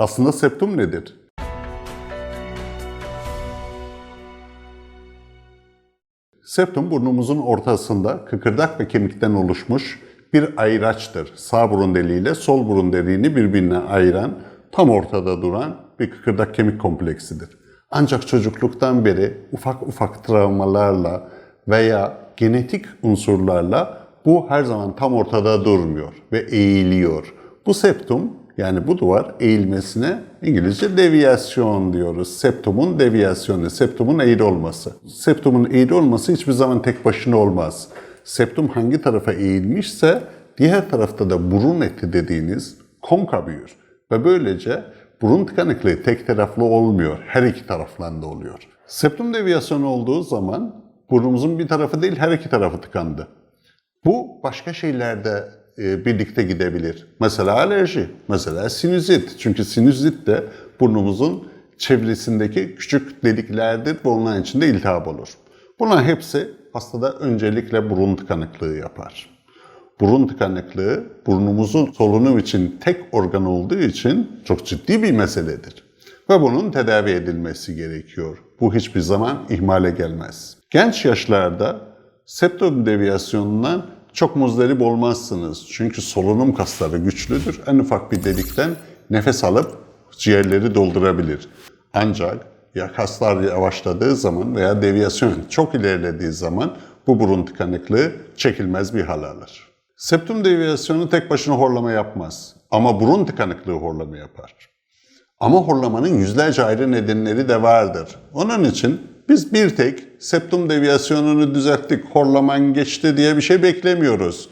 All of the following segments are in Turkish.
Aslında septum nedir? Septum burnumuzun ortasında kıkırdak ve kemikten oluşmuş bir ayraçtır. Sağ burun deliğiyle sol burun deliğini birbirine ayıran, tam ortada duran bir kıkırdak kemik kompleksidir. Ancak çocukluktan beri ufak ufak travmalarla veya genetik unsurlarla bu her zaman tam ortada durmuyor ve eğiliyor. Bu septum yani bu duvar eğilmesine İngilizce deviyasyon diyoruz. Septumun deviyasyonu, septumun eğri olması. Septumun eğri olması hiçbir zaman tek başına olmaz. Septum hangi tarafa eğilmişse diğer tarafta da burun eti dediğiniz konka büyür. Ve böylece burun tıkanıklığı tek taraflı olmuyor. Her iki taraftan da oluyor. Septum deviyasyonu olduğu zaman burnumuzun bir tarafı değil her iki tarafı tıkandı. Bu başka şeylerde birlikte gidebilir. Mesela alerji, mesela sinüzit. Çünkü sinüzit de burnumuzun çevresindeki küçük deliklerdir ve onların içinde iltihap olur. Bunlar hepsi hastada öncelikle burun tıkanıklığı yapar. Burun tıkanıklığı burnumuzun solunum için tek organ olduğu için çok ciddi bir meseledir. Ve bunun tedavi edilmesi gerekiyor. Bu hiçbir zaman ihmale gelmez. Genç yaşlarda septum deviyasyonundan çok muzdarip olmazsınız. Çünkü solunum kasları güçlüdür. En ufak bir delikten nefes alıp ciğerleri doldurabilir. Ancak ya kaslar yavaşladığı zaman veya deviyasyon çok ilerlediği zaman bu burun tıkanıklığı çekilmez bir hal alır. Septum deviyasyonu tek başına horlama yapmaz. Ama burun tıkanıklığı horlama yapar. Ama horlamanın yüzlerce ayrı nedenleri de vardır. Onun için biz bir tek septum deviyasyonunu düzelttik, horlaman geçti diye bir şey beklemiyoruz.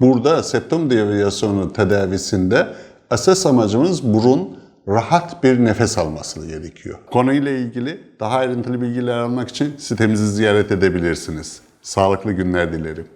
Burada septum deviyasyonu tedavisinde esas amacımız burun rahat bir nefes alması gerekiyor. Konuyla ilgili daha ayrıntılı bilgiler almak için sitemizi ziyaret edebilirsiniz. Sağlıklı günler dilerim.